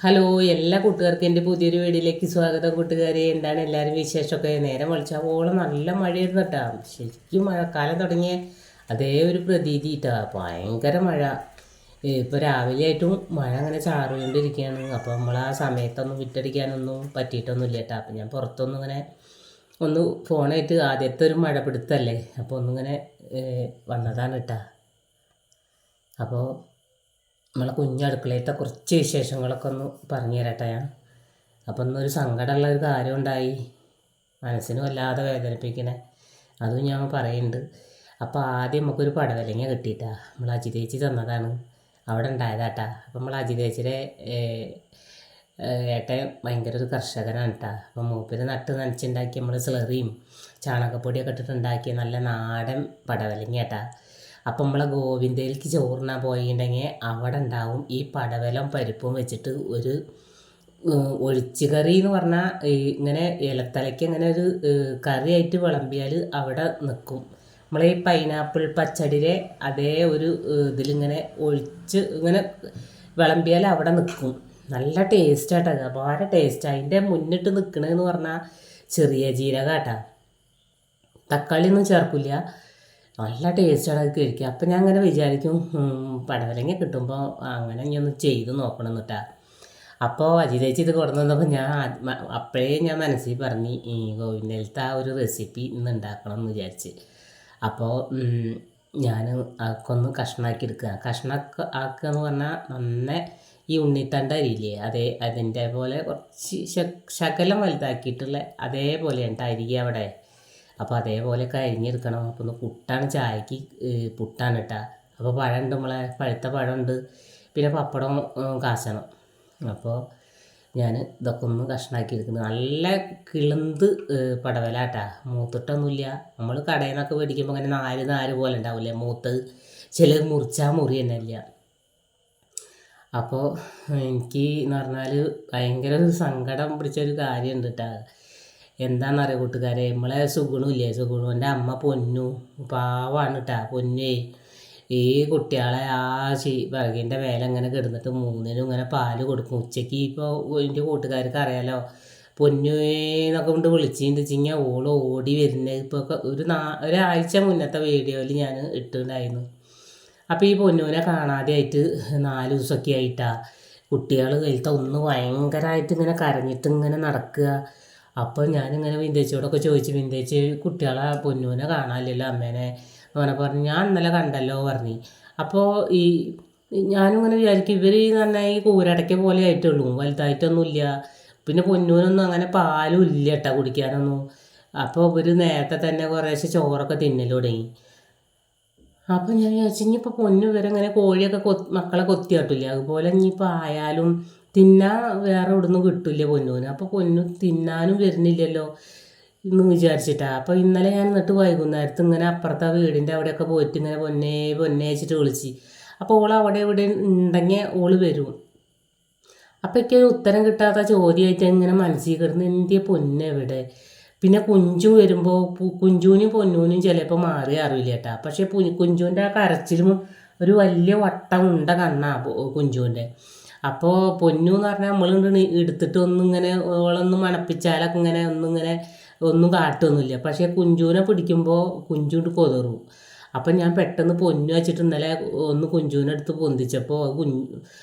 Hello എല്ലാ കൂട്ടുകാർക്കും എന്റെ പുതിയൊരു വീഡിയോയിലേക്ക് സ്വാഗതം കൂട്ടുകാരെ. എന്താണ് എല്ലാവരും വിശേഷമൊക്കെ? നേരം വിളിച്ചാൽ നല്ല മഴയായിരുന്നു കേട്ടോ. ശരിക്കും മഴക്കാലം തുടങ്ങിയ അതേ ഒരു പ്രതീതി കേട്ടോ ഭയങ്കര മഴ. ഇപ്പോൾ രാവിലെ ആയിട്ടും മഴ അങ്ങനെ ചാറുകൊണ്ടിരിക്കുകയാണ് അപ്പോൾ നമ്മൾ ആ സമയത്തൊന്നും വിറ്റടിക്കാനൊന്നും പറ്റിയിട്ടൊന്നുമില്ല കേട്ടോ അപ്പോൾ ഞാൻ പുറത്തൊന്നും ഇങ്ങനെ ഒന്ന് ഫോണായിട്ട് ആദ്യത്തെ ഒരു മഴ പിടുത്തല്ലേ അപ്പോൾ ഒന്നിങ്ങനെ വന്നതാണ് കേട്ടോ അപ്പോൾ നമ്മളെ കുഞ്ഞടുക്കളയിലത്തെ കുറച്ച് വിശേഷങ്ങളൊക്കെ ഒന്ന് പറഞ്ഞു തരട്ടെ ഞാൻ. അപ്പം ഇന്നൊരു സങ്കടമുള്ള ഒരു കാര്യം ഉണ്ടായി. മനസ്സിന് വല്ലാതെ വേദനിപ്പിക്കണേ. അതും ഞാൻ പറയുന്നുണ്ട്. അപ്പോൾ ആദ്യം നമുക്കൊരു പടവലങ്ങ കിട്ടിയിട്ടാ. നമ്മൾ അജിതേച്ചി തന്നതാണ്. അവിടെ ഉണ്ടായതാട്ടാ. അപ്പം നമ്മൾ അജിതേച്ചിയുടെ ഏട്ടൻ ഭയങ്കര ഒരു കർഷകനാണ് കേട്ടോ. അപ്പം മൂപ്പര് നട്ട് നനച്ചുണ്ടാക്കി നമ്മൾ സ്ലറിയും ചാണകപ്പൊടിയൊക്കെ ഇട്ടിട്ടുണ്ടാക്കിയ നല്ല നാടൻ പടവലങ്ങ കേട്ടാ. അപ്പം നമ്മളെ ഗോവിന്ദയിലേക്ക് ചോറിനാൻ പോയിട്ടുണ്ടെങ്കിൽ അവിടെ ഉണ്ടാവും ഈ പടവലം പരിപ്പും വെച്ചിട്ട് ഒരു ഒഴിച്ച് കറി എന്ന് പറഞ്ഞാൽ ഇങ്ങനെ ഇലത്തലയ്ക്ക് ഇങ്ങനെ ഒരു കറിയായിട്ട് വിളമ്പിയാൽ അവിടെ നിൽക്കും നമ്മളെ ഈ പൈനാപ്പിൾ പച്ചടിയിലെ അതേ ഒരു ഇതിലിങ്ങനെ ഒഴിച്ച് ഇങ്ങനെ വിളമ്പിയാൽ അവിടെ നിൽക്കും നല്ല ടേസ്റ്റാട്ടോ അപാര ടേസ്റ്റ്. അതിന്റെ മുന്നിട്ട് നിൽക്കണമെന്ന് പറഞ്ഞാൽ ചെറിയ ജീരകാട്ടാ. തക്കാളി ഒന്നും ചേർക്കില്ല. നല്ല ടേസ്റ്റാണ് അത് കഴിക്കുക. അപ്പം ഞാൻ അങ്ങനെ വിചാരിക്കും പടവലങ്ങ കിട്ടുമ്പോൾ അങ്ങനെ ഇനി ഒന്ന് ചെയ്ത് നോക്കണം എന്നിട്ടാ. അപ്പോൾ അജിതേച്ചി ഇത് കൊണ്ടു വന്നപ്പോൾ ഞാൻ അപ്പോഴേ ഞാൻ മനസ്സിൽ പറഞ്ഞ് ഈ ഗോവിന്ദലത്തെ ആ ഒരു റെസിപ്പി ഇന്ന് ഉണ്ടാക്കണം എന്ന് വിചാരിച്ച്. അപ്പോൾ ഞാൻ അതൊക്കൊന്ന് കഷ്ണാക്കി എടുക്കുക കഷ്ണാക്കി ആക്കുക എന്ന് പറഞ്ഞാൽ നന്നേ ഈ ഉണ്ണിത്തണ്ട അരിയില്ലേ അതേ അതിന്റെ പോലെ കുറച്ച് ശകലം വലുതാക്കിയിട്ടുള്ള അതേപോലെയാണ് അരിക അവിടെ അപ്പോൾ അതേപോലെ കരിഞ്ഞെടുക്കണം അപ്പോൾ ഒന്ന് പുട്ടാണ് ചായക്ക് പുട്ടാണ് കേട്ടോ അപ്പോൾ പഴമുണ്ട് നമ്മളെ പഴുത്ത പഴമുണ്ട് പിന്നെ പപ്പടം കാശണം അപ്പോൾ ഞാൻ ഇതൊക്കെ ഒന്ന് കഷ്ണാക്കി എടുക്കുന്നത് നല്ല കിളുന്ത് പടവലാട്ടാ. മൂത്തിട്ടൊന്നുമില്ല നമ്മൾ കടയിൽ നിന്നൊക്കെ മേടിക്കുമ്പോൾ അങ്ങനെ നാല് നാല് പോലെ ഉണ്ടാവില്ലേ? മൂത്ത് ചില മുറിച്ചാൽ മുറി തന്നെ ഇല്ല അപ്പോൾ എനിക്ക് എന്ന് പറഞ്ഞാൽ ഭയങ്കര ഒരു സങ്കടം പിടിച്ചൊരു കാര്യമുണ്ട് കേട്ടോ എന്താണെന്നറിയോ കൂട്ടുകാരെ? നമ്മളെ സുഗുണില്ലേ? സുഗുണുവിന്റെ അമ്മ പൊന്നു. പാവാണ് കേട്ടാ പൊന്നേ. ഈ കുട്ടികളെ ആ ശി വിറകിന്റെ മേലെ ഇങ്ങനെ കിടന്നിട്ട് മൂന്നിനും ഇങ്ങനെ പാൽ കൊടുക്കും. ഉച്ചയ്ക്ക് ഇപ്പോൾ എന്റെ കൂട്ടുകാർക്ക് അറിയാലോ പൊന്നുവേന്നൊക്കെ കൊണ്ട് വിളിച്ചിട്ട് വെച്ചിങ്ങനെ ഓൾ ഓടി വരുന്നത്. ഇപ്പോൾ ഒരു നാ ഒരാഴ്ച മുന്നത്തെ വീഡിയോയിൽ ഞാൻ ഇട്ടിട്ടുണ്ടായിരുന്നു. അപ്പോൾ ഈ പൊന്നുവിനെ കാണാതെ ആയിട്ട് നാല് ദിവസമൊക്കെ ആയിട്ടാണ് കുട്ടികൾ കയ്യിലത്തെ ഒന്ന് ഭയങ്കരമായിട്ട് ഇങ്ങനെ കരഞ്ഞിട്ട് ഇങ്ങനെ നടക്കുക. അപ്പോൾ ഞാനിങ്ങനെ വിന്തേച്ചിയോടൊക്കെ ചോദിച്ചു വിന്തേച്ച് കുട്ടികളെ പൊന്നൂനെ കാണാനില്ലല്ലോ അമ്മേനെ? അങ്ങനെ പറഞ്ഞു ഞാൻ ഇന്നലെ കണ്ടല്ലോ പറഞ്ഞു. അപ്പോൾ ഈ ഞാനിങ്ങനെ വിചാരിക്കും ഇവർ നന്നായി ഈ കൂരടയ്ക്ക പോലെ ആയിട്ടുള്ളൂ വലുതായിട്ടൊന്നുമില്ല. പിന്നെ പൊന്നൂനൊന്നും അങ്ങനെ പാലും ഇല്ല കേട്ടോ കുടിക്കാനൊന്നും. അപ്പോൾ ഇവർ നേരത്തെ തന്നെ കുറേശ്ശെ ചോറൊക്കെ തിന്നൽ തുടങ്ങി. അപ്പോൾ ഞാൻ വിചാരിച്ചു ഇനിയിപ്പോൾ പൊന്നു ഇവരെങ്ങനെ കോഴിയൊക്കെ കൊ മക്കളെ കൊത്തിയാട്ടില്ലേ അതുപോലെ ഇനിയിപ്പോൾ ആയാലും തിന്നാൻ വേറെ ഇവിടുന്ന് കിട്ടില്ല പൊന്നൂന്. അപ്പോൾ പൊന്നു തിന്നാനും വരുന്നില്ലല്ലോ എന്ന് വിചാരിച്ചിട്ടാ. അപ്പോൾ ഇന്നലെ ഞാൻ എന്നിട്ട് വൈകുന്നേരത്ത് ഇങ്ങനെ അപ്പുറത്തെ വീടിന്റെ അവിടെയൊക്കെ പോയിട്ട് ഇങ്ങനെ പൊന്നേ പൊന്നേ വെച്ചിട്ട് വിളിച്ച്. അപ്പോൾ ഓൾ അവിടെ ഇവിടെ ഉണ്ടെങ്കിൽ ഓൾ വരും. അപ്പോൾ എനിക്ക് ഉത്തരം കിട്ടാത്ത ചോദ്യമായിട്ട് ഇങ്ങനെ മനസ്സിൽ കിടന്ന് എന്തിയ പൊന്നെവിടെ പിന്നെ കുഞ്ചു വരുമ്പോൾ കുഞ്ചുവിനും പൊന്നൂനും ചിലപ്പോൾ മാറി അറിയില്ല കേട്ടാ പക്ഷേ കുഞ്ചുവിന്റെ ആ കരച്ചിലും ഒരു വലിയ വട്ടം ഉണ്ട കണ്ണാ കുഞ്ചുവിന്റെ അപ്പോൾ പൊന്നു എന്ന് പറഞ്ഞാൽ നമ്മൾ എടുത്തിട്ട് ഒന്നിങ്ങനെ ഓളൊന്ന് മണപ്പിച്ചാലൊക്കെ ഇങ്ങനെ ഒന്നിങ്ങനെ ഒന്നും കാട്ടൊന്നുമില്ല. പക്ഷേ കുഞ്ചുവിനെ പിടിക്കുമ്പോൾ കുഞ്ചുണ്ട് കൊതറും. അപ്പം ഞാൻ പെട്ടെന്ന് പൊന്നു വെച്ചിട്ട് ഇന്നലെ ഒന്ന് കുഞ്ചുവിനെ എടുത്ത് പൊന്തിച്ചപ്പോൾ കുഞ്ഞു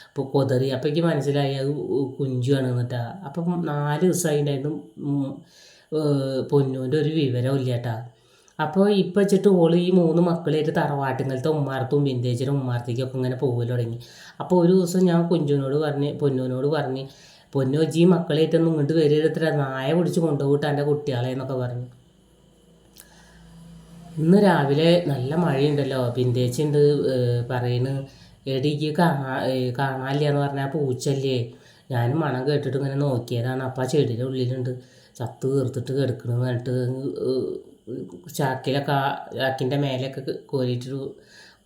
ഇപ്പോൾ കൊതറി. അപ്പോൾ എനിക്ക് മനസ്സിലായി അത് കുഞ്ചുവാണ് എന്നിട്ടാ. അപ്പം നാല് ദിവസമായിട്ടുണ്ടായിരുന്നു പൊന്നുവിന്റെ ഒരു വിവരം ഇല്ല കേട്ടാ. അപ്പോൾ ഇപ്പം വെച്ചിട്ട് ഓൾ ഈ മൂന്ന് മക്കളായിട്ട് തറവാട്ടുങ്ങലത്തെ ഉമ്മാർത്തും വിന്റേജിനും ഉമ്മാർത്തേക്കൊക്കെ ഇങ്ങനെ പോകൽ തുടങ്ങി. അപ്പോൾ ഒരു ദിവസം ഞാൻ കുഞ്ചുവിനോട് പറഞ്ഞ് പൊന്നുവിനോട് പറഞ്ഞ് പൊന്നു ഈ മക്കളായിട്ടൊന്നും ഇങ്ങോട്ട് വരരുത്ര നായ പിടിച്ച് കൊണ്ടുപോയിട്ട് എന്റെ കുട്ടികളെ എന്നൊക്കെ പറഞ്ഞു. ഇന്ന് രാവിലെ നല്ല മഴയുണ്ടല്ലോ ഉണ്ട് പറയുന്നു എടിക്ക് കാണാ കാണാനില്ല എന്ന് പറഞ്ഞാൽ പൂച്ചല്ലേ? ഞാനും മണം കേട്ടിട്ട് ഇങ്ങനെ നോക്കിയതാണ് അപ്പം ആ ചെടിയുടെ ഉള്ളിലുണ്ട് ചത്ത് തീർത്തിട്ട് കിടക്കണമെന്ന് പറഞ്ഞിട്ട് ചാക്കിലൊക്കെ ചാക്കിന്റെ മേലെയൊക്കെ കോരിയിട്ട്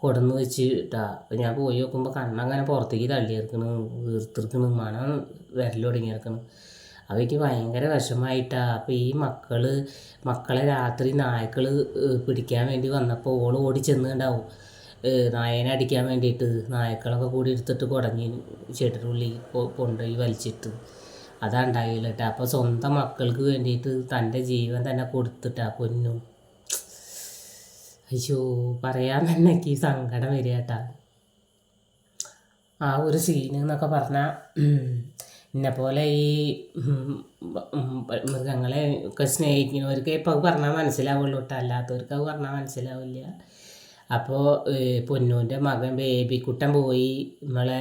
കൊടന്ന് വെച്ചിട്ടാ ഞാൻ പോയി നോക്കുമ്പോൾ കണ്ണങ്ങനെ പുറത്തേക്ക് തള്ളിയിറക്കണ് വീർത്തിറക്കണ് മണം വിരൽ തുടങ്ങിയിറക്കണ് അവയ്ക്ക് ഭയങ്കര വിഷമായിട്ടാ. അപ്പം ഈ മക്കൾ മക്കളെ രാത്രി നായ്ക്കൾ പിടിക്കാൻ വേണ്ടി വന്നപ്പോൾ ഓൾ ഓടി ചെന്നുണ്ടാവും. നായനെ അടിക്കാൻ വേണ്ടിയിട്ട്. നായ്ക്കളൊക്കെ കൂടി എടുത്തിട്ട് കുടഞ്ഞ് ചെടിയുടെ ഉള്ളിൽ കൊണ്ടുപോയി വലിച്ചിട്ട്. അതാ ഉണ്ടായില്ല കേട്ടോ സ്വന്തം മക്കൾക്ക് വേണ്ടിയിട്ട് തന്റെ ജീവൻ തന്നെ കൊടുത്തിട്ടാ പൊന്നു. അയ്യോ പറയാൻ തന്നെ എനിക്ക് സങ്കടം വരിക കേട്ടാ ആ ഒരു സീന് എന്നൊക്കെ പറഞ്ഞാൽ എന്നെ പോലെ ഈ മൃഗങ്ങളെ ഒക്കെ സ്നേഹിക്കുന്നവർക്ക് ഇപ്പോൾ പറഞ്ഞാൽ മനസ്സിലാവുള്ളൂ കേട്ടോ അല്ലാത്തവർക്ക് അത് പറഞ്ഞാൽ മനസ്സിലാവില്ല. അപ്പോൾ പൊന്നൂന്റെ മകൻ ബേബിക്കുട്ടൻ പോയി. നമ്മളെ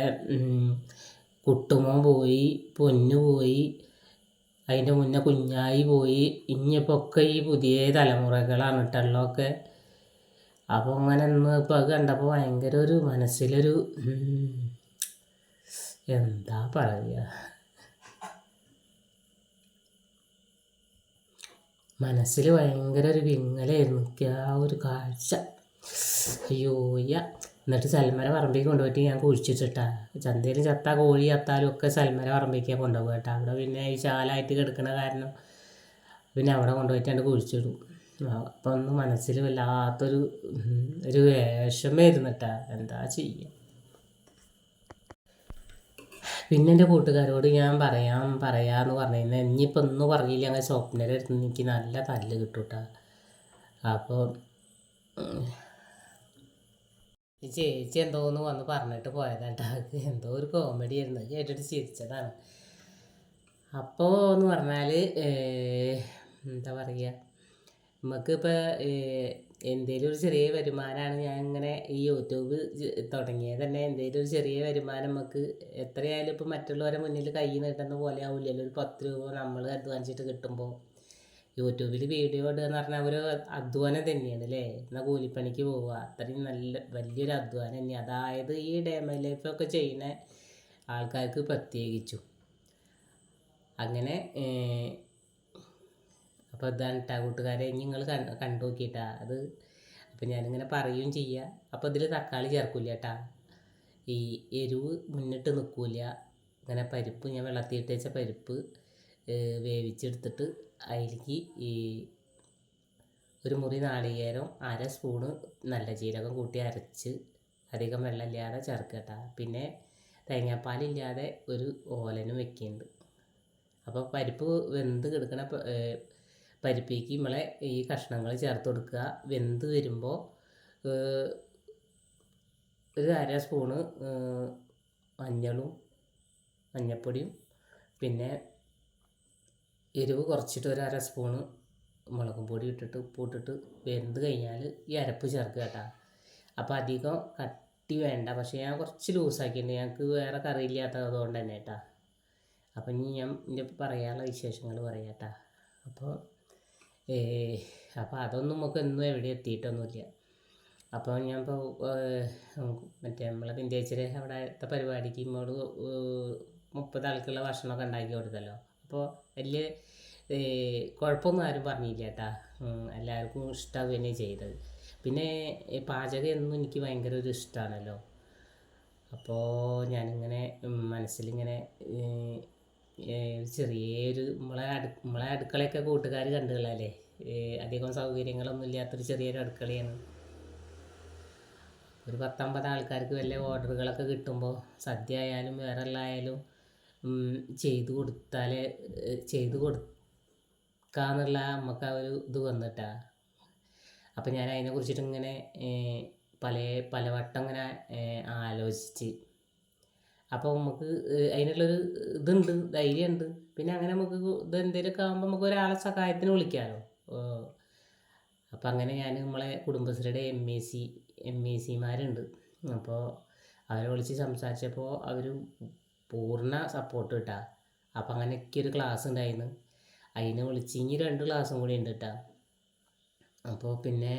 കുട്ടുമോൻ പോയി പൊന്നു പോയി അതിന്റെ മുന്നേ കുഞ്ഞായി പോയി. ഇനിയിപ്പോൾ ഒക്കെ ഈ പുതിയ തലമുറകളാണ് കേട്ടുള്ളതൊക്കെ അപ്പോൾ അങ്ങനെ ഇന്ന് ഇപ്പോൾ അത് കണ്ടപ്പോൾ ഭയങ്കര ഒരു മനസ്സിലൊരു എന്താ പറയുക മനസ്സിൽ ഭയങ്കര ഒരു വിങ്ങലായിരുന്നു. ആ ഒരു കാഴ്ച. അയ്യോ യ്യ. എന്നിട്ട് സൽമര പറമ്പിലേക്ക് കൊണ്ടുപോയിട്ട് ഞാൻ കുഴിച്ചിട്ടാ ചന്തയിൽ ചത്ത കോഴി ചത്താലും ഒക്കെ സൽമര പറമ്പിലേക്കാണ് കൊണ്ടുപോകുക കേട്ടോ. അവിടെ പിന്നെ ഈ ശാലായിട്ട് കിടക്കുന്ന കാരണം പിന്നെ അവിടെ കൊണ്ടുപോയിട്ട് കുഴിച്ചിടും. അപ്പം ഒന്ന് മനസ്സിൽ വല്ലാത്തൊരു ഒരു വേഷം കേട്ടാ. എന്താ ചെയ്യുക പിന്നെ എന്റെ കൂട്ടുകാരോട് ഞാൻ പറയാം പറയാമെന്ന് പറഞ്ഞു ഇനിയിപ്പോൾ ഒന്നും പറഞ്ഞില്ല. അങ്ങനെ സ്വപ്നയുടെ എനിക്ക് നല്ല തല്ല് കിട്ടും കേട്ടോ. അപ്പോൾ ചേച്ചി എന്തോന്ന് വന്ന് പറഞ്ഞിട്ട് പോയതാട്ടാ. എന്തോ ഒരു കോമഡി ആയിരുന്നു. കേട്ടിട്ട് ചിരിച്ചതാണ്. അപ്പോൾ എന്ന് പറഞ്ഞാൽ എന്താ പറയുക നമുക്കിപ്പോൾ എന്തെങ്കിലും ഒരു ചെറിയ വരുമാനമാണ് ഞാൻ ഇങ്ങനെ ഈ യൂട്യൂബ് തുടങ്ങിയത് തന്നെ. എന്തെങ്കിലും ഒരു ചെറിയ വരുമാനം നമുക്ക് എത്രയായാലും ഇപ്പോൾ മറ്റുള്ളവരെ മുന്നിൽ കൈ നീട്ടുന്ന പോലെ ആവില്ലല്ലോ. ഒരു പത്ത് രൂപ നമ്മൾ അധ്വാനിച്ചിട്ട് കിട്ടുമ്പോൾ യൂട്യൂബിൽ വീഡിയോ ഇടുക എന്ന് പറഞ്ഞാൽ ഒരു അധ്വാനം തന്നെയാണ് അല്ലേ എന്നാൽ കൂലിപ്പണിക്ക് പോവുക. അത്രയും നല്ല വലിയൊരു അധ്വാനം തന്നെയാണ് അതായത് ഈ ഡേമ ലൈഫൊക്കെ ചെയ്യുന്ന ആൾക്കാർക്ക് പ്രത്യേകിച്ചും. അങ്ങനെ അപ്പോൾ ഇതാണ് കേട്ടോ കൂട്ടുകാരെ. നിങ്ങൾ കണ്ടു നോക്കിയിട്ടാ അത് അപ്പോൾ ഞാനിങ്ങനെ പറയുകയും ചെയ്യുക അപ്പോൾ ഇതിൽ തക്കാളി ചേർക്കില്ല കേട്ടാ ഈ എരിവ് മുന്നിട്ട് നിൽക്കില്ല ഇങ്ങനെ പരിപ്പ് ഞാൻ വെള്ളത്തിയിട്ട് വെച്ച പരിപ്പ് വേവിച്ചെടുത്തിട്ട് അതിലേക്ക് ഈ ഒരു മുറി നാളികേരം അര സ്പൂണ് നല്ല ജീരകം കൂട്ടി അരച്ച് അധികം വെള്ളമില്ലാതെ കേട്ടോ. പിന്നെ തേങ്ങാപ്പാലില്ലാതെ ഒരു ഓലനും വെക്കുന്നുണ്ട് അപ്പോൾ പരിപ്പ് വെന്ത് കിടക്കണ പരിപ്പിലേക്ക് നമ്മളെ ഈ കഷ്ണങ്ങൾ ചേർത്ത് കൊടുക്കുക. വെന്ത് വരുമ്പോൾ ഒരു അര സ്പൂണ് മഞ്ഞളും മഞ്ഞൾപ്പൊടിയും പിന്നെ എരിവ് കുറച്ചിട്ട് ഒരു അര സ്പൂണ് മുളകും പൊടി ഇട്ടിട്ട് ഉപ്പിട്ടിട്ട് വെന്ത് കഴിഞ്ഞാൽ ഈ അരപ്പ് ചേർക്കുക കേട്ടോ. അപ്പോൾ അധികം കട്ടി വേണ്ട. പക്ഷേ ഞാൻ കുറച്ച് ലൂസാക്കിയിട്ടുണ്ട് ഞങ്ങൾക്ക് വേറെ കറിയില്ലാത്തത് അതുകൊണ്ട് തന്നെ കേട്ടോ. അപ്പം ഇനി ഞാൻ എന്റെ പറയാനുള്ള വിശേഷങ്ങൾ പറയാം കേട്ടോ. അപ്പോൾ അപ്പോൾ അതൊന്നും നമുക്ക് എന്നും എവിടെ എത്തിയിട്ടൊന്നുമില്ല. അപ്പോൾ ഞാൻ ഇപ്പോൾ മറ്റേ നമ്മളെ പിന്തേച്ചിരെ അവിടുത്തെ പരിപാടിക്ക് ഇങ്ങോട്ട് മുപ്പത് ആൾക്കുള്ള ഭക്ഷണമൊക്കെ ഉണ്ടാക്കി കൊടുത്തല്ലോ. അപ്പോൾ വലിയ കുഴപ്പമൊന്നും ആരും പറഞ്ഞില്ല കേട്ടാ എല്ലാവർക്കും ഇഷ്ടം തന്നെ ചെയ്തത്. പിന്നെ പാചകം എന്നും എനിക്ക് ഭയങ്കര ഒരു ഇഷ്ടമാണല്ലോ അപ്പോൾ ഞാനിങ്ങനെ മനസ്സിലിങ്ങനെ ചെറിയൊരു നമ്മളെ അടു നമ്മളെ അടുക്കളയൊക്കെ കൂട്ടുകാർ കണ്ടുകളല്ലേ? അധികം സൗകര്യങ്ങളൊന്നും ഇല്ലാത്തൊരു ചെറിയൊരു അടുക്കളയാണ്. ഒരു പത്തമ്പത് ആൾക്കാർക്ക് വലിയ ഓർഡറുകളൊക്കെ കിട്ടുമ്പോൾ സദ്യ ആയാലും വേറെ ആയാലും ചെയ്തു കൊടുത്താൽ ചെയ്തു കൊടുക്കാന്നുള്ള നമുക്ക് ആ ഒരു ഇത് വന്നിട്ടാ. അപ്പം ഞാൻ അതിനെ കുറിച്ചിട്ട് ഇങ്ങനെ പല പലവട്ടം ഇങ്ങനെ ആലോചിച്ച്. അപ്പോൾ നമുക്ക് അതിനുള്ളൊരു ഇതുണ്ട് ധൈര്യമുണ്ട് പിന്നെ അങ്ങനെ നമുക്ക് ഇത് എന്തെങ്കിലുമൊക്കെ ആകുമ്പോൾ നമുക്ക് ഒരാളെ സഹായത്തിന് വിളിക്കാമല്ലോ അപ്പോൾ അങ്ങനെ ഞാൻ നമ്മളെ കുടുംബശ്രീയുടെ M A C M A സിമാരുണ്ട്. അപ്പോൾ അവരെ വിളിച്ച് സംസാരിച്ചപ്പോൾ അവർ പൂർണ സപ്പോർട്ട് കിട്ടാ അപ്പം അങ്ങനെയൊക്കെ ഒരു ക്ലാസ് ഉണ്ടായിരുന്നു അതിനെ വിളിച്ച് ഇനി രണ്ട് ക്ലാസ്സും കൂടി ഉണ്ട് കേട്ടോ അപ്പോൾ പിന്നെ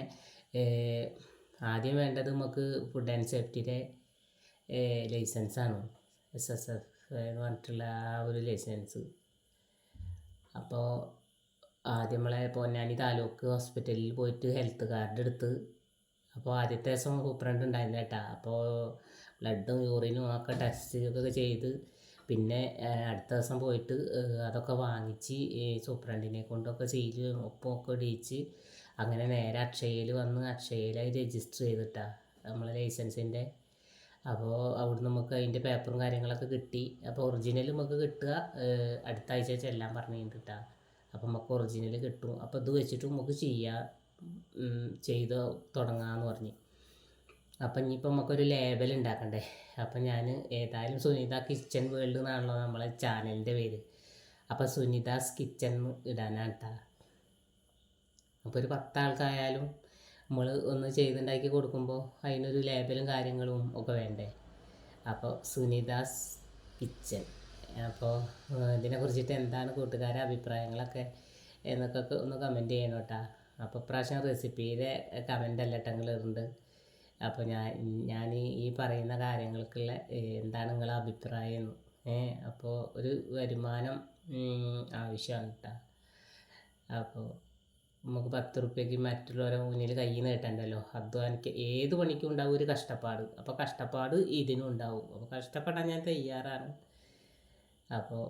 ആദ്യം വേണ്ടത് നമുക്ക് ഫുഡ് ആൻഡ് സേഫ്റ്റിയുടെ ലൈസൻസാണ് എസ് എസ് എഫ് എന്ന് പറഞ്ഞിട്ടുള്ള ആ ഒരു ലൈസൻസ് അപ്പോൾ ആദ്യം നമ്മളെ പൊന്നാനി താലൂക്ക് ഹോസ്പിറ്റലിൽ പോയിട്ട് ഹെൽത്ത് കാർഡ് എടുത്ത്. അപ്പോൾ ആദ്യത്തെ ദിവസം സൂപ്രണ്ട് ഉണ്ടായിരുന്നു കേട്ടോ അപ്പോൾ ബ്ലഡും യൂറിനും ഒക്കെ ടെസ്റ്റ് ഒക്കെ ചെയ്ത് പിന്നെ അടുത്ത ദിവസം പോയിട്ട് അതൊക്കെ വാങ്ങിച്ച് സൂപ്രണ്ടിനെ കൊണ്ടൊക്കെ ചെയ്ത് ഒപ്പമൊക്കെ ഇടിച്ച് അങ്ങനെ നേരെ അക്ഷയയിൽ വന്ന് അക്ഷയയിലായി രജിസ്റ്റർ ചെയ്തിട്ടാണ് നമ്മളെ ലൈസൻസിന്റെ. അപ്പോൾ അവിടെ നമുക്ക് അതിന്റെ പേപ്പറും കാര്യങ്ങളൊക്കെ കിട്ടി. അപ്പോൾ ഒറിജിനൽ നമുക്ക് കിട്ടുക അടുത്ത ആഴ്ച ചെല്ലാൻ പറഞ്ഞിട്ടുണ്ട് കേട്ടോ അപ്പോൾ നമുക്ക് ഒറിജിനൽ കിട്ടും. അപ്പോൾ ഇത് വെച്ചിട്ട് നമുക്ക് ചെയ്യാം ചെയ്ത് തുടങ്ങാമെന്ന് പറഞ്ഞ്. അപ്പം ഇനിയിപ്പോൾ നമുക്കൊരു ലേബൽ ഉണ്ടാക്കണ്ടേ അപ്പം ഞാൻ ഏതായാലും സുനിത കിച്ചൺ വേൾഡ് എന്നാണല്ലോ നമ്മളെ ചാനലിന്റെ പേര്. അപ്പം സുനിതാസ് കിച്ചൺ ഇടാനാണ് കേട്ടോ അപ്പോൾ ഒരു പത്താൾക്കായാലും നമ്മൾ ഒന്ന് ചെയ്തുണ്ടാക്കി കൊടുക്കുമ്പോൾ അതിനൊരു ലേബലും കാര്യങ്ങളും ഒക്കെ വേണ്ടേ? അപ്പോൾ സുനിതാസ് കിച്ചൺ അപ്പോൾ ഇതിനെ കുറിച്ചിട്ട് എന്താണ് കൂട്ടുകാരെ അഭിപ്രായങ്ങളൊക്കെ എന്നൊക്കെ ഒന്ന് കമന്റ് ചെയ്യണം കേട്ടോ അപ്പോൾ പ്രാവശ്യം റെസിപ്പിയിലെ കമന്റ് അല്ല ഇട്ടുണ്ട് അപ്പോൾ ഞാൻ ഞാൻ ഈ- പറയുന്ന കാര്യങ്ങൾക്കുള്ള എന്താണ് നിങ്ങളെ അഭിപ്രായം? അപ്പോൾ ഒരു വരുമാനം ആവശ്യമാണ് കേട്ടോ അപ്പോൾ നമുക്ക് പത്ത് റുപ്യക്ക് മറ്റുള്ളവരെ മുന്നിൽ കയ്യിൽ നിന്ന് കിട്ടണ്ടല്ലോ അധ്വാനിക്ക് ഏത് പണിക്കും ഉണ്ടാവും ഒരു കഷ്ടപ്പാട്. അപ്പോൾ കഷ്ടപ്പാട് ഇതിനും ഉണ്ടാവും. അപ്പോൾ കഷ്ടപ്പെടാൻ ഞാൻ തയ്യാറാണ്. അപ്പോൾ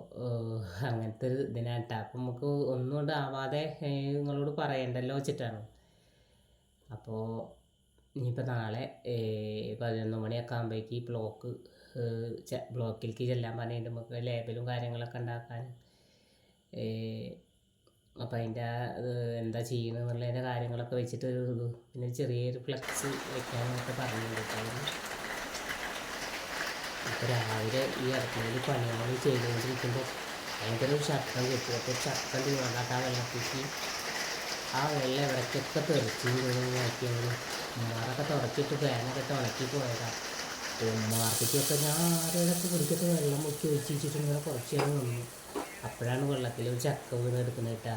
അങ്ങനത്തെ ഒരു ഇതിനാണ് കേട്ടോ അപ്പം നമുക്ക് ഒന്നും ഉണ്ടാവാതെ നിങ്ങളോട് പറയണ്ടല്ലോ വെച്ചിട്ടാണ്. അപ്പോൾ ഇനിയിപ്പോൾ നാളെ പതിനൊന്ന് മണിയൊക്കെ ആകുമ്പോഴേക്ക് ബ്ലോക്ക് ബ്ലോക്കിലേക്ക് ചെല്ലാൻ പറഞ്ഞിട്ട് നമുക്ക് ലേബലും കാര്യങ്ങളൊക്കെ ഉണ്ടാക്കാൻ അപ്പോൾ അതിന്റെ എന്താ ചെയ്യുന്നത് എന്നുള്ളതിന്റെ കാര്യങ്ങളൊക്കെ വെച്ചിട്ട് ഒരു പിന്നെ ചെറിയൊരു ഫ്ലക്സ് വെക്കാനൊക്കെ പറഞ്ഞു കേട്ടോ അവർ. അപ്പോൾ രാവിലെ ഈ അടുക്കളയിൽ പണികൾ ചെയ്തുകൊണ്ടിരിക്കുമ്പോൾ ഭയങ്കര ഒരു ശബ്ദം കിട്ടും അപ്പോൾ ശബ്ദം തീർന്നാട്ട് ആ ആ വെള്ളം ഇവിടേക്കൊക്കെ തെറിച്ചു നോക്കിയാൽ ഉമ്മാറൊക്കെ തുടച്ചിട്ട് ഫാനൊക്കെ തുടക്കി പോയതാണ് ഉമ്മാർക്കൊക്കെ ഞാൻ ആരോടൊക്കെ കുടിച്ചിട്ട് വെള്ളം മുക്കി ഒഴിച്ച് വെച്ചിട്ടുണ്ടെങ്കിൽ കുറച്ച് നേരം നിന്നു. അപ്പോഴാണ് വെള്ളത്തിൽ ഒരു ചക്ക വീണ് എടുക്കുന്നത് കേട്ടാ.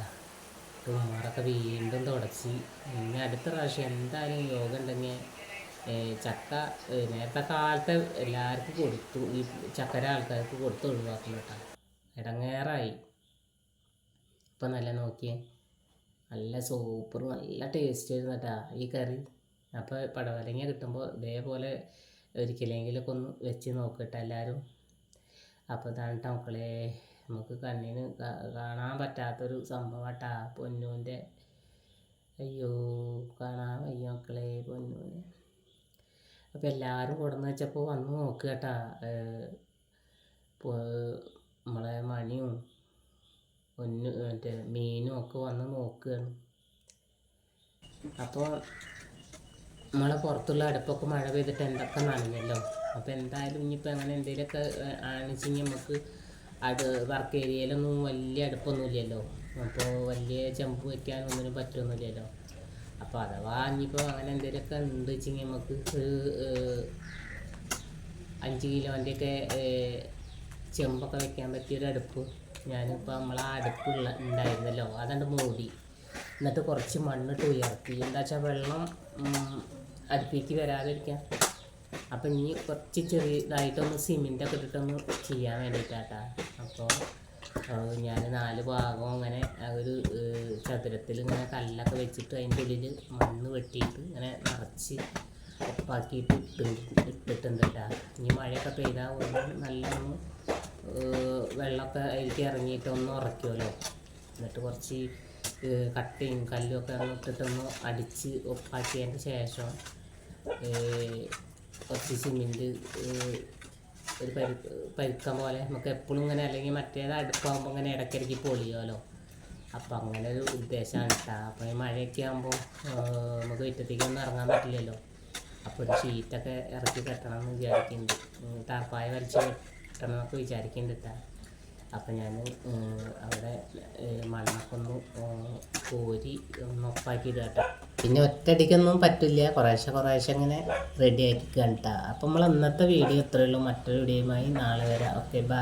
ഉമ്മാറൊക്കെ വീണ്ടും തുടച്ച്. ഇനി അടുത്ത പ്രാവശ്യം എന്തായാലും യോഗ ഉണ്ടെങ്കിൽ ചക്ക നേരത്തെ കാലത്തെ എല്ലാവർക്കും കൊടുത്തു. ഈ ചക്കര ആൾക്കാർക്ക് കൊടുത്ത് ഒഴിവാക്കണം കേട്ടോ. ഇടങ്ങേറായി. ഇപ്പം നല്ല നോക്കിയേ. നല്ല സൂപ്പർ നല്ല ടേസ്റ്റ് ആയിരുന്നു കേട്ടാ ഈ കറി. അപ്പോൾ പടവലങ്ങ കിട്ടുമ്പോൾ ഇതേപോലെ ഒരിക്കലെങ്കിലൊക്കെ ഒന്ന് വെച്ച് നോക്കട്ടെ എല്ലാവരും അപ്പോൾ ഇതാണ് കേട്ടോ മക്കളെ നമുക്ക് കണ്ണിന് കാണാൻ പറ്റാത്തൊരു സംഭവട്ടാ പൊന്നൂന്റെ അയ്യോ കാണാൻ വയ്യ മക്കളെ പൊന്നൂനെ. അപ്പോൾ എല്ലാവരും കൊടുന്ന് വെച്ചപ്പോൾ വന്ന് നോക്കുക കേട്ടാ നമ്മളെ മണിയും പൊന്നു മറ്റേ മീനും ഒക്കെ വന്ന് നോക്കുകയാണ് അപ്പോൾ നമ്മളെ പുറത്തുള്ള അടുപ്പൊക്കെ മഴ പെയ്തിട്ട് എന്തൊക്കെ നനഞ്ഞല്ലോ? അപ്പോൾ എന്തായാലും ഇനിയിപ്പോൾ അങ്ങനെ എന്തെങ്കിലുമൊക്കെ ആണെച്ചെങ്കിൽ നമുക്ക് അത് വർക്ക് ഏരിയയിലൊന്നും വലിയ അടുപ്പൊന്നുമില്ലല്ലോ. അപ്പോൾ വലിയ ചെമ്പ് വയ്ക്കാനൊന്നിനും പറ്റൊന്നുമില്ലല്ലോ. അപ്പോൾ അഥവാ ഇനിയിപ്പോൾ അങ്ങനെ എന്തെങ്കിലുമൊക്കെ ഉണ്ട് വെച്ചെങ്കിൽ നമുക്ക് അഞ്ച് കിലോന്റെയൊക്കെ ചെമ്പൊക്കെ വെക്കാൻ പറ്റിയൊരു അടുപ്പ് ഞാനിപ്പോൾ നമ്മളെ അടുപ്പുള്ള ഉണ്ടായിരുന്നല്ലോ അതണ്ട് മൂടി. എന്നിട്ട് കുറച്ച് മണ്ണിട്ട് ഉയർത്തി. എന്താ വെച്ചാൽ വെള്ളം അടുപ്പിലേക്ക് വരാതിരിക്കാൻ. അപ്പം ഇനി കുറച്ച് ചെറിയതായിട്ടൊന്ന് സിമെന്റൊക്കെ ഇട്ടിട്ടൊന്ന് ചെയ്യാൻ വേണ്ടിയിട്ടാട്ടാ അപ്പോൾ ഞാൻ നാല് ഭാഗം അങ്ങനെ ഒരു ചതുരത്തിൽ ഇങ്ങനെ കല്ലൊക്കെ വെച്ചിട്ട് അതിന്റെ ഉള്ളിൽ മണ്ണ് വെട്ടിയിട്ട് ഇങ്ങനെ നിറച്ച് ഒപ്പാക്കിയിട്ട് ഇട്ട് ഇട്ടിട്ടുണ്ട് ഇനി മഴയൊക്കെ പെയ്താൽ ഏഹ്, വെള്ളമൊക്കെ അതിലേക്ക് ഇറങ്ങിയിട്ട് ഒന്ന് ഉറക്കുമല്ലോ എന്നിട്ട് കുറച്ച് കട്ടയും കല്ലും ഒക്കെ ഇട്ടിട്ടൊന്ന് അടിച്ച് ഉപ്പാക്കിയതിന് ശേഷം കുറച്ച് സിമെന്റ് ഒരു പരി പരുക്കം പോലെ നമുക്ക് എപ്പോഴും ഇങ്ങനെ അല്ലെങ്കിൽ മറ്റേത് അടുപ്പാകുമ്പോൾ ഇങ്ങനെ ഇടയ്ക്കിടയ്ക്ക് പൊളിയുമല്ലോ അപ്പം അങ്ങനെ ഒരു ഉദ്ദേശമാണ് കേട്ടോ. അപ്പോൾ ഈ മഴയൊക്കെ ആകുമ്പോൾ നമുക്ക് മുറ്റത്തേക്കൊന്നും ഇറങ്ങാൻ പറ്റില്ലല്ലോ. അപ്പോൾ ഒരു ഷീറ്റൊക്കെ ഇറക്കി കെട്ടണം എന്ന് വിചാരിക്കുന്നുണ്ട് ടാർപ്പായ വലിച്ച് കെട്ടണം എന്നൊക്കെ വിചാരിക്കുന്നുണ്ട് അപ്പം ഞാൻ അവിടെ മണ്ണൊക്കെ ഒന്ന് കോരി ഒന്ന് ഒപ്പാക്കി കേട്ടോ പിന്നെ ഒറ്റയടിക്കൊന്നും പറ്റില്ല. കുറേശ്ശെ കുറേശ്ശെ ഇങ്ങനെ റെഡി ആക്കി കേട്ടോ അപ്പം നമ്മൾ ഇന്നത്തെ വീഡിയോ ഇത്രയുള്ളൂ മറ്റൊരു വീഡിയോയുമായി നാളെ വരാം. Okay bye